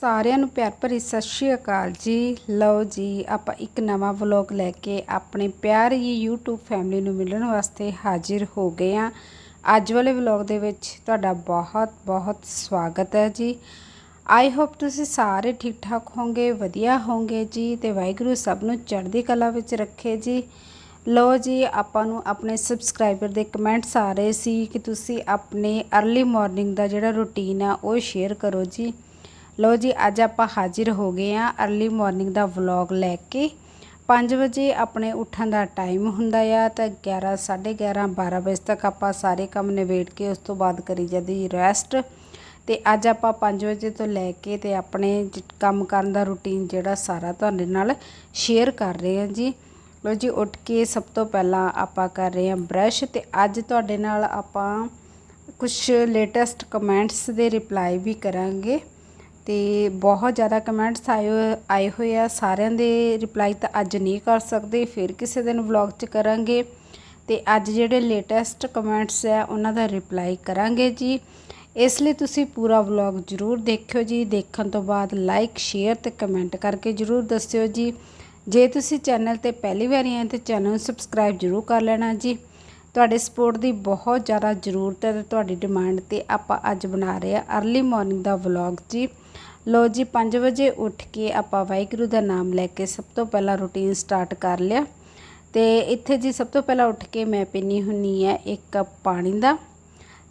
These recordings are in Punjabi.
ਸਾਰਿਆਂ ਨੂੰ ਪਿਆਰ ਭਰੀ ਸਤਿ ਸ਼੍ਰੀ ਅਕਾਲ ਜੀ। ਲਓ ਜੀ, ਆਪਾਂ ਇੱਕ ਨਵਾਂ ਵਲੌਗ ਲੈ ਕੇ ਆਪਣੇ ਪਿਆਰੀ YouTube ਫੈਮਿਲੀ ਨੂੰ ਮਿਲਣ ਵਾਸਤੇ ਹਾਜ਼ਰ ਹੋ ਗਏ ਆ ਅੱਜ ਵਾਲੇ ਵਲੌਗ ਦੇ ਵਿੱਚ ਤੁਹਾਡਾ ਬਹੁਤ ਬਹੁਤ ਸਵਾਗਤ ਹੈ ਜੀ। ਆਈ ਹੋਪ ਤੁਸੀਂ ਸਾਰੇ ਠੀਕ ਠਾਕ ਹੋਵੋਗੇ, ਵਧੀਆ ਹੋਵੋਗੇ ਜੀ ਤੇ ਵਾਹਿਗੁਰੂ ਸਭ ਨੂੰ ਚੜ੍ਹਦੀ ਕਲਾ ਵਿੱਚ ਰੱਖੇ ਜੀ। ਲੋ ਜੀ, ਆਪਾਂ ਨੂੰ ਆਪਣੇ ਸਬਸਕ੍ਰਾਈਬਰ ਦੇ ਕਮੈਂਟਸ ਆ ਰਹੇ ਸੀ ਕਿ ਤੁਸੀਂ ਆਪਣੇ अर्ਲੀ ਮਾਰਨਿੰਗ ਦਾ ਜਿਹੜਾ ਰੁਟੀਨ ਆ ਉਹ ਸ਼ੇਅਰ ਕਰੋ ਜੀ। ਲਓ ਜੀ, ਅੱਜ ਆਪਾਂ ਹਾਜ਼ਰ ਹੋ ਗਏ ਆ अर्ਲੀ ਮਾਰਨਿੰਗ ਦਾ ਵਲੌਗ ਲੈ ਕੇ। 5 ਵਜੇ ਆਪਣੇ ਉੱਠਣ ਦਾ ਟਾਈਮ ਹੁੰਦਾ ਆ ਤਾਂ 11 11:30 12 ਵਜੇ ਤੱਕ ਆਪਾਂ ਸਾਰੇ ਕੰਮ ਨਿਬੇੜ ਕੇ ਉਸ ਤੋਂ ਬਾਅਦ ਕਰੀ ਜਾਂਦੀ ਰੈਸਟ ਤੇ ਅੱਜ ਆਪਾਂ 5 ਵਜੇ ਤੋਂ ਲੈ ਕੇ ਤੇ ਆਪਣੇ ਕੰਮ ਕਰਨ ਦਾ ਰੁਟੀਨ ਜਿਹੜਾ ਸਾਰਾ ਤੁਹਾਡੇ ਨਾਲ ਸ਼ੇਅਰ ਕਰ ਰਹੇ ਹਾਂ ਜੀ। ਲੋ ਜੀ, ਉੱਠ ਕੇ ਸਭ ਤੋਂ ਪਹਿਲਾਂ ਆਪਾਂ ਕਰ ਰਹੇ ਹਾਂ ਬ੍ਰਸ਼ ਤੇ ਅੱਜ ਤੁਹਾਡੇ ਨਾਲ ਆਪਾਂ ਕੁਝ ਲੇਟੈਸਟ ਕਮੈਂਟਸ ਦੇ ਰਿਪਲਾਈ ਵੀ ਕਰਾਂਗੇ। ਤੇ ਬਹੁਤ ਜ਼ਿਆਦਾ ਕਮੈਂਟਸ ਆਏ ਆਏ ਹੋਏ ਆ। ਸਾਰਿਆਂ ਦੇ ਰਿਪਲਾਈ ਤਾਂ ਅੱਜ ਨਹੀਂ ਕਰ ਸਕਦੇ, ਫਿਰ ਕਿਸੇ ਦਿਨ ਵਲੌਗ 'ਚ ਕਰਾਂਗੇ। ਤੇ ਅੱਜ ਜਿਹੜੇ ਲੇਟੈਸਟ ਕਮੈਂਟਸ ਆ, ਉਹਨਾਂ ਦਾ ਰਿਪਲਾਈ ਕਰਾਂਗੇ ਜੀ। ਇਸ ਲਈ ਤੁਸੀਂ ਪੂਰਾ ਵਲੌਗ ਜ਼ਰੂਰ ਦੇਖਿਓ ਜੀ। ਦੇਖਣ ਤੋਂ ਬਾਅਦ ਲਾਈਕ ਸ਼ੇਅਰ ਤੇ ਕਮੈਂਟ ਕਰਕੇ ਜ਼ਰੂਰ ਦੱਸਿਓ ਜੀ। ਜੇ ਤੁਸੀਂ ਚੈਨਲ ਤੇ ਪਹਿਲੀ ਵਾਰੀ ਆਏ ਤੇ ਚੈਨਲ ਨੂੰ ਸਬਸਕ੍ਰਾਈਬ ਜ਼ਰੂਰ ਕਰ ਲੈਣਾ ਜੀ। ਤੁਹਾਡੇ ਸਪੋਰਟ ਦੀ ਬਹੁਤ ਜ਼ਿਆਦਾ ਜ਼ਰੂਰਤ ਹੈ ਤੇ ਤੁਹਾਡੀ ਡਿਮਾਂਡ ਤੇ ਆਪਾਂ ਅੱਜ ਬਣਾ ਰਹੇ ਆ अर्ਲੀ ਮਾਰਨਿੰਗ ਦਾ ਵਲੌਗ ਜੀ। ਲੋ ਜੀ 5 ਵਜੇ ਉੱਠ ਕੇ ਆਪਾਂ ਵਾਹਿਗੁਰੂ ਦਾ ਨਾਮ ਲੈ ਕੇ ਸਭ ਤੋਂ ਪਹਿਲਾਂ ਰੁਟੀਨ ਸਟਾਰਟ ਕਰ ਲਿਆ। ਤੇ ਇੱਥੇ ਜੀ ਸਭ ਤੋਂ ਪਹਿਲਾਂ ਉੱਠ ਕੇ ਮੈਂ ਪੀਣੀ ਹੁੰਨੀ ਹੈ ਇੱਕ ਕੱਪ ਪਾਣੀ ਦਾ।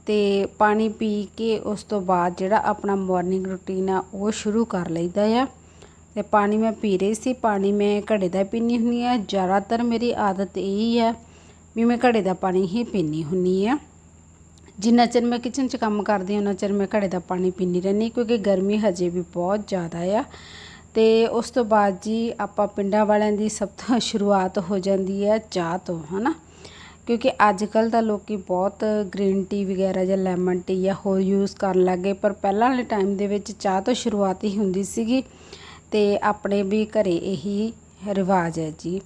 ਤੇ ਪਾਣੀ ਪੀ ਕੇ ਉਸ ਤੋਂ ਬਾਅਦ ਜਿਹੜਾ ਆਪਣਾ ਮਾਰਨਿੰਗ ਰੁਟੀਨ ਆ, ਉਹ ਸ਼ੁਰੂ ਕਰ ਲਈਦਾ ਆ। ਤੇ ਪਾਣੀ ਮੈਂ ਪੀ ਰਹੀ ਸੀ, ਪਾਣੀ ਮੈਂ ਘੜੇ ਦਾ ਪੀਣੀ ਹੁੰਨੀ ਆ ਜ਼ਿਆਦਾਤਰ ਮੇਰੀ ਆਦਤ ਇਹੀ ਆ ਵੀ ਮੈਂ ਘੜੇ ਦਾ ਪਾਣੀ ਹੀ ਪੀਣੀ ਹੁੰਨੀ ਆ ਜਿੰਨਾ ਚਿਰ ਮੈਂ ਕਿਚਨ 'ਚ ਕੰਮ ਕਰਦੀ ਹਾਂ, ਉਹਨਾਂ ਚਿਰ ਮੈਂ ਘੜੇ ਦਾ ਪਾਣੀ ਪੀਂਦੀ ਰਹਿੰਦੀ ਕਿਉਂਕਿ ਗਰਮੀ ਹਜੇ ਵੀ ਬਹੁਤ ਜ਼ਿਆਦਾ ਆ। ਤੇ ਉਸ ਤੋਂ ਬਾਅਦ ਜੀ ਆਪਾਂ ਪਿੰਡਾਂ ਵਾਲਿਆਂ ਦੀ ਸਭ ਤੋਂ ਸ਼ੁਰੂਆਤ ਹੋ ਜਾਂਦੀ ਹੈ ਚਾਹ ਤੋਂ, ਹਨਾ? ਕਿਉਂਕਿ ਅੱਜ ਕੱਲ ਤਾਂ ਲੋਕੀ ਬਹੁਤ ਗ੍ਰੀਨ ਟੀ ਵਗੈਰਾ ਜਾਂ ਲੈਮਨ ਟੀ ਜਾਂ ਹੋਰ ਯੂਜ਼ ਕਰਨ ਲੱਗੇ ਪਰ ਪਹਿਲਾਂ ਵਾਲੇ ਟਾਈਮ ਦੇ ਵਿੱਚ ਚਾਹ ਤੋਂ ਸ਼ੁਰੂਆਤ ਹੀ ਹੁੰਦੀ ਸੀਗੀ ਤੇ ਆਪਣੇ ਵੀ ਘਰੇ ਇਹੀ ਰਿਵਾਜ ਹੈ ਜੀ।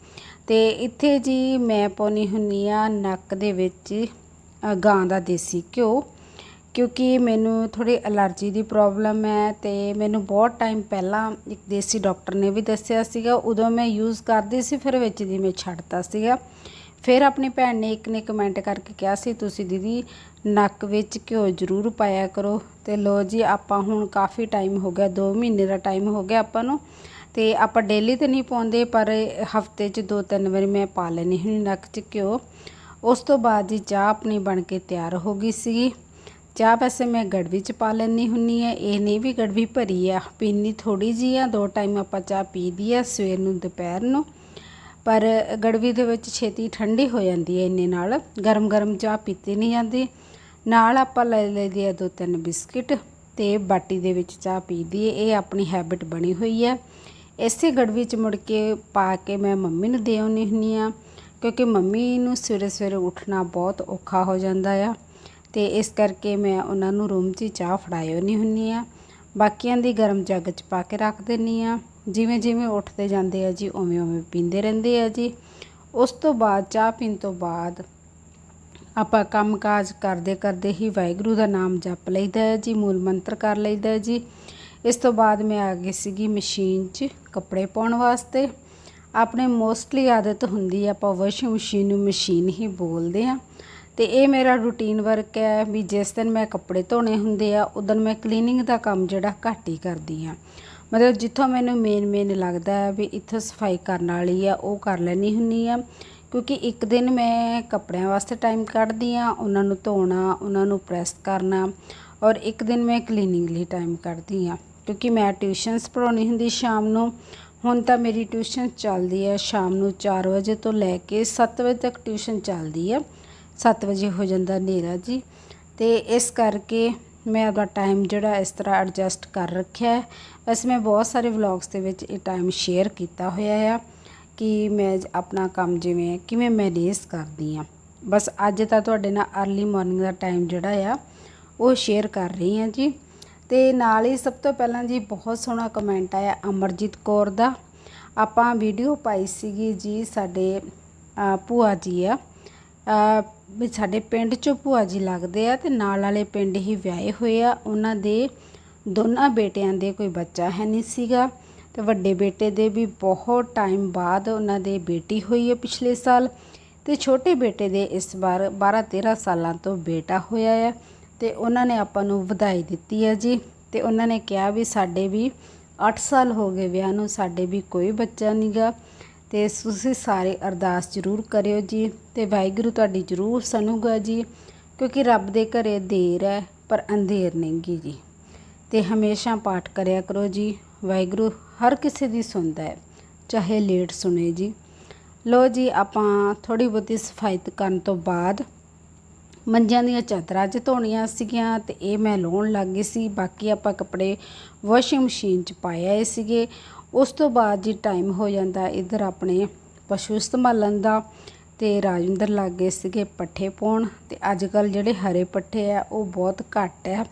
ਤੇ ਇੱਥੇ ਜੀ ਮੈਂ ਪਾਉਣੀ ਹੁੰਨੀ ਆ ਨੱਕ ਦੇ ਵਿੱਚ ਗਾਂ ਦਾ ਦੇਸੀ ਘਿਓ, ਕਿਉਂਕਿ ਮੈਨੂੰ ਥੋੜ੍ਹੀ ਐਲਰਜੀ ਦੀ ਪ੍ਰੋਬਲਮ ਹੈ ਅਤੇ ਮੈਨੂੰ ਬਹੁਤ ਟਾਈਮ ਪਹਿਲਾਂ ਇੱਕ ਦੇਸੀ ਡਾਕਟਰ ਨੇ ਵੀ ਦੱਸਿਆ ਸੀਗਾ, ਉਦੋਂ ਮੈਂ ਯੂਜ਼ ਕਰਦੀ ਸੀ, ਫਿਰ ਵਿੱਚ ਦੀ ਮੈਂ ਛੱਡਤਾ ਸੀਗਾ। ਫਿਰ ਆਪਣੀ ਭੈਣ ਨੇ ਇੱਕ ਨੇ ਕਮੈਂਟ ਕਰਕੇ ਕਿਹਾ ਸੀ, ਤੁਸੀਂ ਦੀਦੀ ਨੱਕ ਵਿੱਚ ਘਿਓ ਜ਼ਰੂਰ ਪਾਇਆ ਕਰੋ। ਤੇ ਲੋ ਜੀ, ਆਪਾਂ ਹੁਣ ਕਾਫੀ ਟਾਈਮ ਹੋ ਗਿਆ 2 ਮਹੀਨੇ ਦਾ ਟਾਈਮ ਹੋ ਗਿਆ ਆਪਾਂ ਨੂੰ, ਤੇ ਆਪਾਂ ਡੇਲੀ ਤੇ ਨਹੀਂ ਪਾਉਂਦੇ, ਪਰ ਹਫ਼ਤੇ 'ਚ ਦੋ ਤਿੰਨ ਵਾਰੀ ਮੈਂ ਪਾ ਲੈਣੀ ਹੁੰਦੀ ਨੱਕ 'ਚ ਘਿਓ। ਉਸ ਤੋਂ ਬਾਅਦ ਜੀ ਚਾਹ ਆਪਣੀ ਬਣ ਕੇ ਤਿਆਰ ਹੋ ਗਈ ਸੀਗੀ। ਚਾਹ ਵੈਸੇ ਮੈਂ ਗੜਵੀ 'ਚ ਪਾ ਲੈਣੀ ਹੁੰਨੀ ਹੈ। ਇਹ ਨਹੀਂ ਵੀ ਗੜਵੀ ਭਰੀ ਆ ਪੀਣੀ ਥੋੜੀ ਜੀ ਆ। ਦੋ ਟਾਈਮ ਆਪਾਂ ਚਾਹ ਪੀਦੀ ਆ ਸਵੇਰ ਨੂੰ, ਦੁਪਹਿਰ ਨੂੰ। ਪਰ ਗੜਵੀ ਦੇ ਵਿੱਚ ਛੇਤੀ ਠੰਡੀ ਹੋ ਜਾਂਦੀ ਹੈ ਇੰਨੇ ਨਾਲ। ਗਰਮ ਗਰਮ ਚਾਹ ਪੀਤੀ ਨਹੀਂ ਜਾਂਦੀ। ਨਾਲ ਆਪਾਂ ਲੈ ਲਈਦੀ ਆ ਦੋ ਤਿੰਨ ਬਿਸਕਿਟ ਤੇ ਬਾਟੀ ਦੇ ਵਿੱਚ ਚਾਹ ਪੀਦੀ ਹੈ ਇਹ ਆਪਣੀ ਹੈਬਿਟ ਬਣੀ ਹੋਈ ਹੈ। ਇਸੇ ਗੜਵੀ 'ਚ ਮੁੜ ਕੇ ਪਾ ਕੇ ਮੈਂ ਮੰਮੀ ਨੂੰ ਦੇ ਆਉਂਦੀ ਹੁੰਨੀ ਆ ਕਿਉਂਕਿ ਮੰਮੀ ਨੂੰ ਸਵੇਰੇ ਸਵੇਰੇ ਉੱਠਣਾ ਬਹੁਤ ਔਖਾ ਹੋ ਜਾਂਦਾ ਆ। ਤੇ ਇਸ ਕਰਕੇ ਮੈਂ ਉਹਨਾਂ ਨੂੰ ਰੂਮ 'ਚ ਹੀ ਚਾਹ ਫੜਾਇਓ ਨਹੀਂ ਹੁੰਨੀ ਆ। ਬਾਕੀਆਂ ਦੀ ਗਰਮ ਜੱਗ 'ਚ ਪਾ ਕੇ ਰੱਖ ਦਿੰਨੀ ਆ। ਜਿਵੇਂ ਜਿਵੇਂ ਉੱਠਦੇ ਜਾਂਦੇ ਆ ਜੀ, ਉਵੇਂ ਉਵੇਂ ਪੀਂਦੇ ਰਹਿੰਦੇ ਆ ਜੀ। ਉਸ ਤੋਂ ਬਾਅਦ, ਚਾਹ ਪੀਣ ਤੋਂ ਬਾਅਦ ਆਪਾਂ ਕੰਮਕਾਜ ਕਰਦੇ ਕਰਦੇ ਹੀ ਵਾਹਿਗੁਰੂ ਦਾ ਨਾਮ ਜਪ ਲਈਦਾ ਹੈ ਜੀ, ਮੂਲ ਮੰਤਰ ਕਰ ਲਈਦਾ ਹੈ ਜੀ। ਇਸ ਤੋਂ ਬਾਅਦ ਮੈਂ ਆ ਗਈ ਸੀਗੀ ਮਸ਼ੀਨ 'ਚ ਕੱਪੜੇ ਪਾਉਣ ਵਾਸਤੇ। ਆਪਣੇ ਮੋਸਟਲੀ ਆਦਤ ਹੁੰਦੀ ਹੈ ਆਪਾਂ ਵਾਸ਼ਿੰਗ ਮਸ਼ੀਨ ਨੂੰ ਮਸ਼ੀਨ ਹੀ ਬੋਲਦੇ ਆ ਤੇ ਇਹ ਮੇਰਾ ਰੂਟੀਨ ਵਰਕ ਹੈ ਵੀ ਜਿਸ ਦਿਨ ਮੈਂ ਕੱਪੜੇ ਧੋਣੇ ਹੁੰਦੇ ਆ ਉਦੋਂ ਮੈਂ ਕਲੀਨਿੰਗ ਦਾ ਕੰਮ ਜਿਹੜਾ ਘੱਟ ਹੀ ਕਰਦੀ ਆ ਮਤਲਬ ਜਿੱਥੋਂ ਮੈਨੂੰ ਮੇਨ ਮੇਨ ਲੱਗਦਾ ਹੈ ਵੀ ਇੱਥੋਂ ਸਫ਼ਾਈ ਕਰਨ ਵਾਲੀ ਆ, ਉਹ ਕਰ ਲੈਣੀ ਹੁੰਨੀ ਆ ਕਿਉਂਕਿ ਇੱਕ ਦਿਨ ਮੈਂ ਕੱਪੜਿਆਂ ਵਾਸਤੇ ਟਾਈਮ ਕੱਢਦੀ ਆ ਉਹਨਾਂ ਨੂੰ ਧੋਣਾ, ਉਹਨਾਂ ਨੂੰ ਪ੍ਰੈਸ ਕਰਨਾ, ਔਰ ਇੱਕ ਦਿਨ ਮੈਂ ਕਲੀਨਿੰਗ ਲਈ ਟਾਈਮ ਕੱਢਦੀ ਆ ਕਿਉਂਕਿ ਮੈਂ ਟਿਊਸ਼ਨਸ ਪੜ੍ਹਾਉਣੀ ਹੁੰਦੀ ਸ਼ਾਮ ਨੂੰ ਹੁਣ ਤਾਂ ਮੇਰੀ ਟਿਊਸ਼ਨ ਚੱਲਦੀ ਹੈ, ਸ਼ਾਮ ਨੂੰ 4 ਵਜੇ ਤੋਂ ਲੈ ਕੇ 7 ਵਜੇ ਤੱਕ ਟਿਊਸ਼ਨ ਚੱਲਦੀ ਹੈ। 7 ਵਜੇ ਹੋ ਜਾਂਦਾ ਹਨੇਰਾ ਜੀ। ਤੇ ਇਸ ਕਰਕੇ ਮੈਂ ਆਪਦਾ ਟਾਈਮ ਜਿਹੜਾ ਇਸ ਤਰ੍ਹਾਂ ਐਡਜਸਟ ਕਰ ਰੱਖਿਆ ਹੈ। ਵੈਸੇ ਮੈਂ ਬਹੁਤ ਸਾਰੇ ਵਲੌਗਸ ਦੇ ਵਿੱਚ ਇਹ ਟਾਈਮ ਸ਼ੇਅਰ ਕੀਤਾ ਹੋਇਆ ਆ ਕਿ ਮੈਂ ਆਪਣਾ ਕੰਮ ਜਿਵੇਂ ਕਿਵੇਂ ਮੈਨੇਜ ਕਰਦੀ ਆ ਬਸ ਅੱਜ ਤਾਂ ਤੁਹਾਡੇ ਨਾਲ अर्ਲੀ ਮਾਰਨਿੰਗ ਦਾ ਟਾਈਮ ਜਿਹੜਾ ਆ, ਉਹ ਸ਼ੇਅਰ ਕਰ ਰਹੀ ਹਾਂ ਜੀ। ਤੇ ਨਾਲ ਹੀ ਸਭ ਤੋਂ ਪਹਿਲਾਂ ਜੀ ਬਹੁਤ ਸੋਹਣਾ ਕਮੈਂਟ ਆਇਆ ਅਮਰਜੀਤ ਕੌਰ ਦਾ। ਆਪਾਂ ਵੀਡੀਓ ਪਾਈ ਸੀਗੀ ਜੀ ਸਾਡੇ ਭੂਆ ਜੀ ਆ। ਵੀ ਸਾਡੇ ਪਿੰਡ ਚੋਂ ਭੂਆ ਜੀ ਲੱਗਦੇ ਆ ਤੇ ਨਾਲ ਵਾਲੇ ਪਿੰਡ ਹੀ ਵਿਆਹੇ ਹੋਏ ਆ। ਉਹਨਾਂ ਦੇ ਦੋਨਾਂ ਬੇਟਿਆਂ ਦੇ ਕੋਈ ਬੱਚਾ ਹੈ ਨਹੀਂ ਸੀਗਾ ਤੇ ਵੱਡੇ ਬੇਟੇ ਦੇ ਵੀ ਬਹੁਤ ਟਾਈਮ ਬਾਅਦ ਉਹਨਾਂ ਦੇ ਬੇਟੀ ਹੋਈ ਹੈ ਪਿਛਲੇ ਸਾਲ ਤੇ ਛੋਟੇ ਬੇਟੇ ਦੇ ਇਸ ਵਾਰ 12 13 ਸਾਲਾਂ ਤੋਂ ਬੇਟਾ ਹੋਇਆ ਹੈ ਤੇ ਉਹਨਾਂ ਨੇ ਆਪਾਂ ਨੂੰ ਵਧਾਈ ਦਿੱਤੀ ਹੈ ਜੀ। ਤੇ ਉਹਨਾਂ ਨੇ ਕਿਹਾ ਵੀ ਸਾਡੇ ਵੀ 8 ਸਾਲ ਹੋ ਗਏ ਵਿਆਹ ਨੂੰ, ਸਾਡੇ ਵੀ ਕੋਈ ਬੱਚਾ ਨਹੀਂਗਾ ਤੇ ਤੁਸੀਂ ਸਾਰੇ ਅਰਦਾਸ ਜ਼ਰੂਰ ਕਰਿਓ ਜੀ ਤੇ ਵਾਹਿਗੁਰੂ ਤੁਹਾਡੀ ਜ਼ਰੂਰ ਸੁਣੂਗਾ ਜੀ, ਕਿਉਂਕਿ ਰੱਬ ਦੇ ਘਰੇ ਦੇਰ ਹੈ, ਪਰ ਅੰਧੇਰ ਨਹੀਂਗੀ ਜੀ। ਤੇ ਹਮੇਸ਼ਾ ਪਾਠ ਕਰਿਆ ਕਰੋ ਜੀ, ਵਾਹਿਗੁਰੂ ਹਰ ਕਿਸੇ ਦੀ ਸੁਣਦਾ ਹੈ, ਚਾਹੇ ਲੇਟ ਸੁਣੇ ਜੀ। ਲੋ ਜੀ, ਆਪਾਂ ਥੋੜੀ ਬਹੁਤੀ ਸਫ਼ਾਈ ਕਰਨ ਤੋਂ ਬਾਅਦ ਮੰਜਿਆਂ ਦੀਆਂ ਚਾਦਰਾਂ ਅੱਜ ਧੋਣੀਆਂ ਸੀਗੀਆਂ ਤੇ ਇਹ ਮੈਂ ਲਾਉਣ ਲੱਗ ਗਈ ਸੀ। ਬਾਕੀ ਆਪਾਂ ਕੱਪੜੇ ਵਾਸ਼ਿੰਗ ਮਸ਼ੀਨ 'ਚ ਪਾਏ ਆਏ ਸੀਗੇ। ਉਸ ਤੋਂ ਬਾਅਦ ਜੀ ਟਾਈਮ ਹੋ ਜਾਂਦਾ ਇੱਧਰ ਆਪਣੇ ਪਸ਼ੂ ਸੰਭਾਲਣ ਦਾ ਤੇ ਰਾਜਿੰਦਰ ਲੱਗ ਗਏ ਸੀਗੇ ਪੱਠੇ ਪਾਉਣ ਤੇ ਅੱਜ ਕੱਲ ਜਿਹੜੇ ਹਰੇ ਪੱਠੇ ਆ, ਉਹ ਬਹੁਤ ਘੱਟ ਆ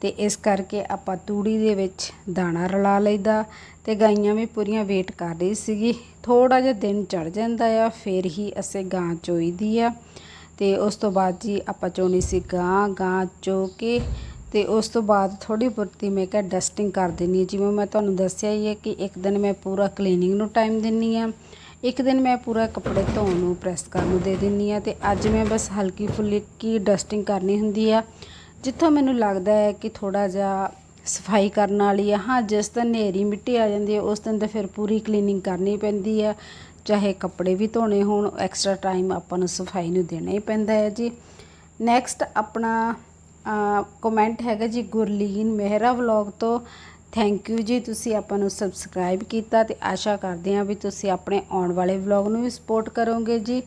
ਤੇ ਇਸ ਕਰਕੇ ਆਪਾਂ ਤੂੜੀ ਦੇ ਵਿੱਚ ਦਾਣਾ ਰਲਾ ਲਈਦਾ ਤੇ ਗਾਈਆਂ ਵੀ ਪੂਰੀਆਂ ਵੇਟ ਕਰ ਰਹੀ ਸੀਗੀ। ਥੋੜਾ ਜਿਹਾ ਦਿਨ ਚੜ ਜਾਂਦਾ ਆ, ਫੇਰ ਹੀ ਅਸੀਂ ਗਾਂ ਚੋਈਦੀ ਆ। ਅਤੇ ਉਸ ਤੋਂ ਬਾਅਦ ਜੀ ਆਪਾਂ ਚੋਣੀ ਸੀ ਗਾਂ ਗਾਂ ਚੋ ਕੇ ਅਤੇ ਉਸ ਤੋਂ ਬਾਅਦ ਥੋੜ੍ਹੀ ਬਹੁਤੀ ਮੈਂ ਕਿਹਾ ਡਸਟਿੰਗ ਕਰ ਦਿੰਦੀ ਹਾਂ। ਜਿਵੇਂ ਮੈਂ ਤੁਹਾਨੂੰ ਦੱਸਿਆ ਹੀ ਹੈ ਕਿ ਇੱਕ ਦਿਨ ਮੈਂ ਪੂਰਾ ਕਲੀਨਿੰਗ ਨੂੰ ਟਾਈਮ ਦਿੰਦੀ ਹਾਂ, ਇੱਕ ਦਿਨ ਮੈਂ ਪੂਰਾ ਕੱਪੜੇ ਧੋਣ ਨੂੰ ਪ੍ਰੈਸ ਕਰਨ ਨੂੰ ਦੇ ਦਿੰਦੀ ਹਾਂ ਅਤੇ ਅੱਜ ਮੈਂ ਬਸ ਹਲਕੀ ਫੁਲਕੀ ਡਸਟਿੰਗ ਕਰਨੀ ਹੁੰਦੀ ਆ। ਜਿੱਥੋਂ ਮੈਨੂੰ ਲੱਗਦਾ ਹੈ ਕਿ ਥੋੜ੍ਹਾ ਜਿਹਾ ਸਫ਼ਾਈ ਕਰਨ ਵਾਲੀ ਆ। ਹਾਂ, ਜਿਸ ਦਿਨ ਨੇਰੀ ਮਿੱਟੀ ਆ ਜਾਂਦੀ ਹੈ, ਉਸ ਦਿਨ ਤਾਂ ਫਿਰ ਪੂਰੀ ਕਲੀਨਿੰਗ ਕਰਨੀ ਪੈਂਦੀ ਆ। ਚਾਹੇ ਕੱਪੜੇ ਵੀ ਧੋਣੇ ਹੋਣ ਐਕਸਟਰਾ ਟਾਈਮ ਆਪਾਂ ਨੂੰ ਸਫ਼ਾਈ ਨੂੰ ਦੇਣਾ ਹੀ ਪੈਂਦਾ ਹੈ ਜੀ। ਨੈਕਸਟ ਆਪਣਾ ਕਮੈਂਟ ਹੈਗਾ ਜੀ ਗੁਰਲੀਨ ਮਹਿਰਾ ਵਲੌਗ ਤੋਂ। ਥੈਂਕ ਯੂ ਜੀ, ਤੁਸੀਂ ਆਪਾਂ ਨੂੰ ਸਬਸਕ੍ਰਾਈਬ ਕੀਤਾ ਤੇ ਆਸ਼ਾ ਕਰਦੇ ਹਾਂ ਵੀ ਤੁਸੀਂ ਆਪਣੇ ਆਉਣ ਵਾਲੇ ਵਲੌਗ ਨੂੰ ਵੀ ਸਪੋਰਟ ਕਰੋਗੇ ਜੀ।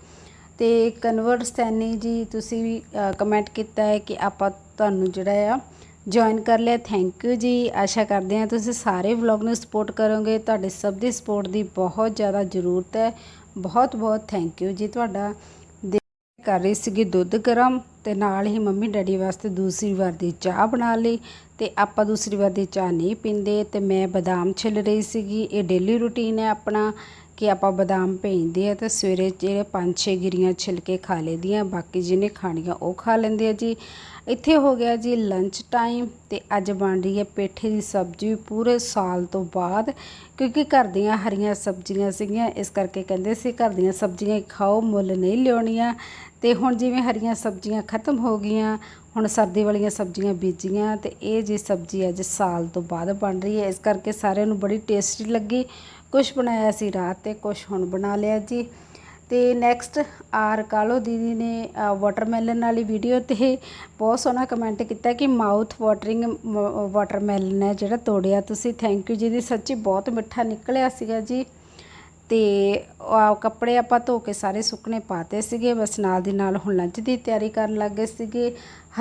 ਤੇ ਕਨਵਰਟ ਸੈਨੀ ਜੀ, ਤੁਸੀਂ ਵੀ ਕਮੈਂਟ ਕੀਤਾ ਹੈ ਕਿ ਆਪਾਂ ਤੁਹਾਨੂੰ ਜਿਹੜਾ ਆ ਜੁਆਇਨ ਕਰ ਲਿਆ ਥੈਂਕ ਯੂ ਜੀ। ਆਸ਼ਾ ਕਰਦੇ ਹਾਂ ਤੁਸੀਂ ਸਾਰੇ ਵਲੌਗ ਨੂੰ ਸਪੋਰਟ ਕਰੋਗੇ। ਤੁਹਾਡੇ ਸਭ ਦੀ ਸਪੋਰਟ ਦੀ ਬਹੁਤ ਜ਼ਿਆਦਾ ਜ਼ਰੂਰਤ ਹੈ। ਬਹੁਤ ਬਹੁਤ ਥੈਂਕ ਯੂ ਜੀ ਤੁਹਾਡਾ। ਕਰ ਰਹੀ ਸੀਗੀ ਦੁੱਧ ਗਰਮ ਤੇ ਨਾਲ ਹੀ ਮੰਮੀ ਡੈਡੀ ਵਾਸਤੇ ਦੂਸਰੀ ਵਾਰ ਦੀ ਚਾਹ ਬਣਾ ਲਈ ਤੇ ਆਪਾਂ ਦੂਸਰੀ ਵਾਰ ਦੀ ਚਾਹ ਨਹੀਂ ਪੀਂਦੇ ਤੇ ਮੈਂ ਬਦਾਮ ਛਿੱਲ ਰਹੀ ਸੀਗੀ। ਇਹ ਡੇਲੀ ਰੂਟੀਨ ਹੈ ਆਪਣਾ। ਕਿ ਆਪਾਂ ਬਦਾਮ ਭੇਜਦੇ ਆ ਤੇ ਸਵੇਰੇ ਜਿਹੜੇ ਪੰਜ ਛੇ ਗਿਰੀਆਂ ਛਿਲ ਕੇ ਖਾ ਲਈਦੀਆਂ, ਬਾਕੀ ਜਿਹਨੇ ਖਾਣੀਆਂ ਉਹ ਖਾ ਲੈਂਦੇ ਆ ਜੀ। ਇੱਥੇ ਹੋ ਗਿਆ ਜੀ ਲੰਚ ਟਾਈਮ ਤੇ ਅੱਜ ਬਣ ਰਹੀ ਹੈ ਪੇਠੇ ਦੀ ਸਬਜ਼ੀ ਪੂਰੇ ਸਾਲ ਤੋਂ ਬਾਅਦ, ਕਿਉਂਕਿ ਘਰ ਦੀਆਂ ਹਰੀਆਂ ਸਬਜ਼ੀਆਂ ਸੀਗੀਆਂ, ਇਸ ਕਰਕੇ ਕਹਿੰਦੇ ਸੀ ਘਰ ਦੀਆਂ ਸਬਜ਼ੀਆਂ ਖਾਓ, ਮੁੱਲ ਨਹੀਂ ਲਿਆਉਣੀਆਂ। ਤੇ ਹੁਣ ਜਿਵੇਂ ਹਰੀਆਂ ਸਬਜ਼ੀਆਂ ਖਤਮ ਹੋ ਗਈਆਂ, ਹੁਣ ਸਰਦੀ ਵਾਲੀਆਂ ਸਬਜ਼ੀਆਂ ਬੀਜੀਆਂ ਤੇ ਇਹ ਜੀ ਸਬਜ਼ੀ ਅੱਜ ਸਾਲ ਤੋਂ ਬਾਅਦ ਬਣ ਰਹੀ ਹੈ, ਇਸ ਕਰਕੇ ਸਾਰਿਆਂ ਨੂੰ ਬੜੀ ਟੇਸਟੀ ਲੱਗੀ। ਕੁਝ ਬਣਾਇਆ ਸੀ ਰਾਤ ਤੇ ਕੁਝ ਹੁਣ ਬਣਾ ਲਿਆ ਜੀ। ਤੇ ਨੈਕਸਟ ਆਰ ਕਾਲੋ ਦੀਦੀ ਨੇ ਵਾਟਰਮੈਲਨ ਵਾਲੀ ਵੀਡੀਓ ਤੇ ਬਹੁਤ ਸੋਹਣਾ ਕਮੈਂਟ ਕੀਤਾ ਕਿ ਮਾਊਥ ਵਾਟਰਿੰਗ ਵਾਟਰਮੈਲਨ ਹੈ ਜਿਹੜਾ ਤੋੜਿਆ ਤੁਸੀਂ। ਥੈਂਕ ਯੂ ਜੀ ਦੀ ਸੱਚੀ ਬਹੁਤ ਮਿੱਠਾ ਨਿਕਲਿਆ ਸੀਗਾ ਜੀ। ਅਤੇ ਕੱਪੜੇ ਆਪਾਂ ਧੋ ਕੇ ਸਾਰੇ ਸੁੱਕਣੇ ਪਾਤੇ ਸੀਗੇ, ਬਸ ਨਾਲ ਦੀ ਨਾਲ ਹੁਣ ਲੰਚ ਦੀ ਤਿਆਰੀ ਕਰਨ ਲੱਗ ਗਏ ਸੀਗੇ।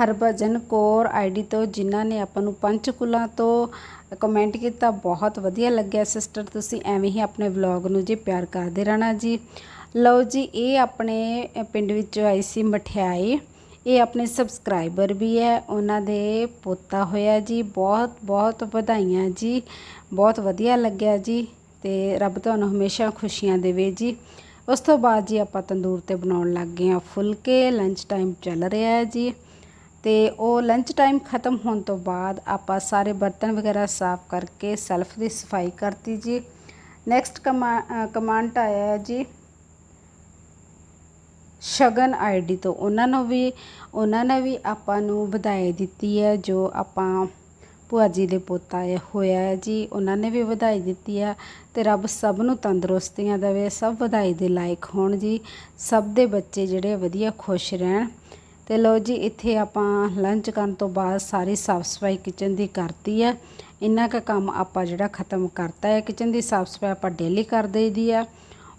ਹਰਭਜਨ ਕੌਰ ਆਈਡੀ ਤੋਂ ਜਿਨ੍ਹਾਂ ਨੇ ਆਪਾਂ ਨੂੰ ਪੰਚਕੁਲਾ ਤੋਂ ਕਮੈਂਟ ਕੀਤਾ, ਬਹੁਤ ਵਧੀਆ ਲੱਗਿਆ ਸਿਸਟਰ ਤੁਸੀਂ ਐਵੇਂ ਹੀ ਆਪਣੇ ਵਲੌਗ ਨੂੰ ਜੀ ਪਿਆਰ ਕਰਦੇ ਰਹਿਣਾ ਜੀ। ਲਓ ਜੀ, ਇਹ ਆਪਣੇ ਪਿੰਡ ਵਿੱਚੋਂ ਆਈ ਸੀ ਮਠਿਆਈ। ਇਹ ਆਪਣੇ ਸਬਸਕ੍ਰਾਈਬਰ ਵੀ ਹੈ, ਉਹਨਾਂ ਦੇ ਪੋਤਾ ਹੋਇਆ ਜੀ। ਬਹੁਤ ਬਹੁਤ ਵਧਾਈਆਂ ਜੀ। ਬਹੁਤ ਵਧੀਆ ਲੱਗਿਆ ਜੀ। ਤੇ ਰੱਬ ਤੁਹਾਨੂੰ ਹਮੇਸ਼ਾ ਖੁਸ਼ੀਆਂ ਦੇਵੇ ਜੀ। ਉਸ ਤੋਂ ਬਾਅਦ ਜੀ ਆਪਾਂ ਤੰਦੂਰ ਤੇ ਬਣਾਉਣ ਲੱਗ ਗਏ ਆ ਫੁਲਕੇ ਲੰਚ ਟਾਈਮ ਚੱਲ ਰਿਹਾ ਹੈ ਜੀ। ਤੇ ਉਹ ਲੰਚ ਟਾਈਮ ਖਤਮ ਹੋਣ ਤੋਂ ਬਾਅਦ ਆਪਾਂ ਸਾਰੇ ਬਰਤਨ ਵਗੈਰਾ ਸਾਫ਼ ਕਰਕੇ ਸੈਲਫ ਦੀ ਸਫ਼ਾਈ ਕਰਤੀ ਜੀ। ਨੈਕਸਟ ਕਮਾਂਡ ਆਇਆ ਹੈ ਜੀ। ਸ਼ਗਨ ਆਈਡੀ ਤੋਂ ਉਹਨਾਂ ਨੂੰ ਵੀ, ਉਹਨਾਂ ਨੇ ਵੀ ਆਪਾਂ ਨੂੰ ਵਧਾਈ ਦਿੱਤੀ ਹੈ ਜੋ ਆਪਾਂ ਭੂਆ ਜੀ ਦੇ ਪੋਤਾ ਹੋਇਆ ਹੈ ਜੀ, ਉਹਨਾਂ ਨੇ ਵੀ ਵਧਾਈ ਦਿੱਤੀ ਆ ਤੇ ਰੱਬ ਸਭ ਨੂੰ ਤੰਦਰੁਸਤੀਆਂ ਦੇਵੇ, ਸਭ ਵਧਾਈ ਦੇ ਲਾਇਕ ਹੋਣ ਜੀ। ਸਭ ਦੇ ਬੱਚੇ ਜਿਹੜੇ ਵਧੀਆ ਖੁਸ਼ ਰਹਿਣ। ਤੇ ਲੋ ਜੀ, ਇੱਥੇ ਆਪਾਂ ਲੰਚ ਕਰਨ ਤੋਂ ਬਾਅਦ ਸਾਰੀ ਸਾਫ਼ ਸਫ਼ਾਈ ਕਿਚਨ ਦੀ ਕਰਤੀ ਆ ਇੰਨਾ ਕੁ ਕੰਮ ਆਪਾਂ ਜਿਹੜਾ ਖਤਮ ਕਰਤਾ ਹੈ ਕਿਚਨ ਦੀ ਸਾਫ਼ ਸਫ਼ਾਈ ਆਪਾਂ ਡੇਲੀ ਕਰ ਦੇਈਦੀ ਆ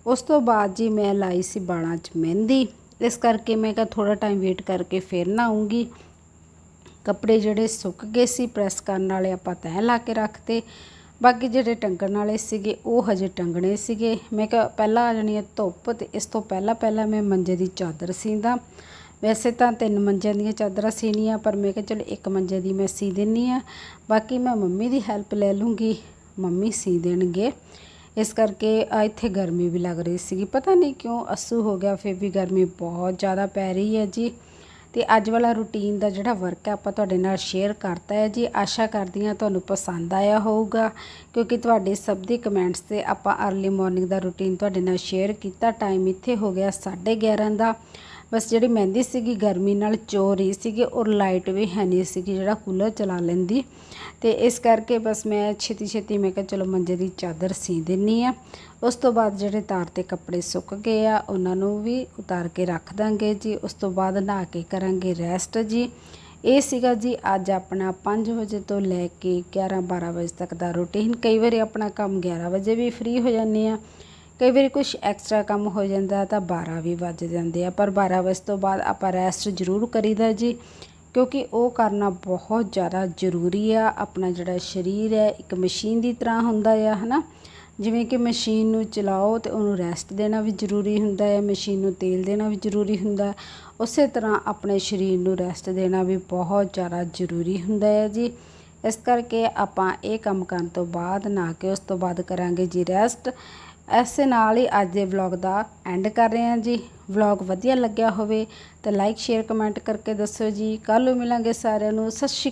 ਉਸ ਤੋਂ ਬਾਅਦ ਜੀ ਮੈਂ ਲਾਈ ਸੀ ਬਾਲਾਂ 'ਚ ਮਹਿੰਦੀ। ਇਸ ਕਰਕੇ ਮੈਂ ਕਿਹਾ ਥੋੜਾ ਟਾਈਮ ਵੇਟ ਕਰਕੇ ਫੇਰ ਨਾ ਆਉਂਗੀ ਕੱਪੜੇ ਜਿਹੜੇ ਸੁੱਕ ਗਏ ਸੀ, ਪ੍ਰੈਸ ਕਰਨ ਵਾਲੇ ਆਪਾਂ ਤੈਅ ਲਾ ਕੇ ਰੱਖਤੇ। ਬਾਕੀ ਜਿਹੜੇ ਟੰਗਣ ਵਾਲੇ ਸੀਗੇ, ਉਹ ਹਜੇ ਟੰਗਣੇ ਸੀਗੇ। ਮੈਂ ਕਿਹਾ ਪਹਿਲਾਂ ਆ ਜਾਣੀ ਹੈ ਧੁੱਪ ਤੇ ਇਸ ਤੋਂ ਪਹਿਲਾਂ ਪਹਿਲਾਂ ਮੈਂ ਮੰਜੇ ਦੀ ਚਾਦਰ ਸੀਂਦਾ। ਵੈਸੇ ਤਾਂ ਤਿੰਨ ਮੰਜਿਆਂ ਦੀਆਂ ਚਾਦਰਾਂ ਸੀਨੀਆਂ ਪਰ ਮੈਂ ਕਿਹਾ ਚਲੋ ਇੱਕ ਮੰਜੇ ਦੀ ਮੈਂ ਸੀ ਦਿੰਨੀ ਆ। ਬਾਕੀ ਮੈਂ ਮੰਮੀ ਦੀ ਹੈਲਪ ਲੈ ਲੂੰਗੀ, ਮੰਮੀ ਸੀ ਦੇਣਗੇ। ਇਸ ਕਰਕੇ ਇੱਥੇ ਗਰਮੀ ਵੀ ਲੱਗ ਰਹੀ ਸੀਗੀ। ਪਤਾ ਨਹੀਂ ਕਿਉਂ ਅਸੂ ਹੋ ਗਿਆ, ਫਿਰ ਵੀ ਗਰਮੀ ਬਹੁਤ ਜ਼ਿਆਦਾ ਪੈ ਰਹੀ ਹੈ ਜੀ। ਤੇ ਅੱਜ ਵਾਲਾ ਰੂਟੀਨ ਦਾ ਜਿਹੜਾ ਵਰਕ ਹੈ, ਆਪਾਂ ਤੁਹਾਡੇ ਨਾਲ ਸ਼ੇਅਰ ਕਰਤਾ ਹੈ। ਜੀ ਆਸ਼ਾ ਕਰਦੀ ਹਾਂ, ਤੁਹਾਨੂੰ ਪਸੰਦ ਆਇਆ ਹੋਊਗਾ, ਕਿਉਂਕਿ ਤੁਹਾਡੇ ਸਭ ਦੇ ਕਮੈਂਟਸ ਤੇ ਆਪਾਂ अर्ਲੀ ਮਾਰਨਿੰਗ ਦਾ ਰੂਟੀਨ ਤੁਹਾਡੇ ਨਾਲ ਸ਼ੇਅਰ ਕੀਤਾ। ਟਾਈਮ ਇੱਥੇ ਹੋ ਗਿਆ 11:30 ਦਾ। ਬਸ ਜਿਹੜੀ ਮਹਿੰਦੀ ਸੀਗੀ, ਗਰਮੀ ਨਾਲ ਚੋ ਰਹੀ ਸੀਗੀ ਔਰ ਲਾਈਟ ਵੀ ਹੈ ਨਹੀਂ ਸੀਗੀ, ਜਿਹੜਾ ਕੂਲਰ ਚਲਾ ਲੈਂਦੀ। ਤੇ ਇਸ ਕਰਕੇ ਬਸ ਮੈਂ ਛੇਤੀ ਛੇਤੀ ਮੈਂ ਕਿਹਾ, ਚਲੋ ਮੰਜੇ ਦੀ ਚਾਦਰ ਸੀ ਦਿੰਨੀ ਆ। ਉਸ ਤੋਂ ਬਾਅਦ ਜਿਹੜੇ ਤਾਰ ਤੇ ਕੱਪੜੇ ਸੁੱਕ ਗਏ ਆ, ਉਹਨਾਂ ਨੂੰ ਵੀ ਉਤਾਰ ਕੇ ਰੱਖ ਦਾਂਗੇ ਜੀ। ਉਸ ਤੋਂ ਬਾਅਦ ਨਹਾ ਕੇ ਕਰਾਂਗੇ ਰੈਸਟ ਜੀ। ਇਹ ਸੀਗਾ ਜੀ, ਅੱਜ ਆਪਣਾ 5 ਵਜੇ ਤੋਂ ਲੈ ਕੇ 11 12 ਵਜੇ ਤੱਕ ਦਾ ਰੂਟੀਨ ਕਈ ਵਾਰੀ ਆਪਣਾ ਕੰਮ 11 ਵਜੇ ਵੀ ਫ੍ਰੀ ਹੋ ਜਾਂਦੇ ਆ। ਕਈ ਵਾਰੀ ਕੁਝ ਐਕਸਟਰਾ ਕੰਮ ਹੋ ਜਾਂਦਾ ਤਾਂ 12 ਵੀ ਵੱਜ ਜਾਂਦੇ ਆ, ਪਰ 12 ਵਜੇ ਤੋਂ ਬਾਅਦ ਆਪਾਂ ਰੈਸਟ ਜ਼ਰੂਰ ਕਰੀਦਾ ਜੀ, ਕਿਉਂਕਿ ਉਹ ਕਰਨਾ ਬਹੁਤ ਜ਼ਿਆਦਾ ਜ਼ਰੂਰੀ ਆ, ਆਪਣਾ ਜਿਹੜਾ ਸਰੀਰ ਹੈ, ਇੱਕ ਮਸ਼ੀਨ ਦੀ ਤਰ੍ਹਾਂ ਹੁੰਦਾ ਆ, ਹਨਾ? ਜਿਵੇਂ ਕਿ ਮਸ਼ੀਨ ਨੂੰ ਚਲਾਓ ਤੇ ਉਹਨੂੰ ਰੈਸਟ ਦੇਣਾ ਵੀ ਜ਼ਰੂਰੀ ਹੁੰਦਾ ਹੈ ਮਸ਼ੀਨ ਨੂੰ ਤੇਲ ਦੇਣਾ ਵੀ ਜ਼ਰੂਰੀ ਹੁੰਦਾ, ਉਸੇ ਤਰ੍ਹਾਂ ਆਪਣੇ ਸਰੀਰ ਨੂੰ ਰੈਸਟ ਦੇਣਾ ਵੀ ਬਹੁਤ ਜ਼ਿਆਦਾ ਜ਼ਰੂਰੀ ਹੁੰਦਾ ਹੈ ਜੀ। ਇਸ ਕਰਕੇ ਆਪਾਂ ਇਹ ਕੰਮ ਕਰਨ ਤੋਂ ਬਾਅਦ ਨਾ ਕਿ ਉਸ ਤੋਂ ਬਾਅਦ ਕਰਾਂਗੇ ਜੀ ਰੈਸਟ ਐਸੇ ਨਾਲ ਹੀ ਅੱਜ ਦੇ ਵਲੌਗ ਦਾ ਐਂਡ ਕਰ ਰਹੇ ਹਾਂ ਜੀ। ਵਲੌਗ ਵਧੀਆ ਲੱਗਿਆ ਹੋਵੇ ਤਾਂ ਲਾਈਕ ਸ਼ੇਅਰ ਕਮੈਂਟ ਕਰਕੇ ਦੱਸੋ ਜੀ। ਕੱਲ੍ਹ ਨੂੰ ਮਿਲਾਂਗੇ ਸਾਰਿਆਂ ਨੂੰ। ਸਤਿ ਸ਼੍ਰੀ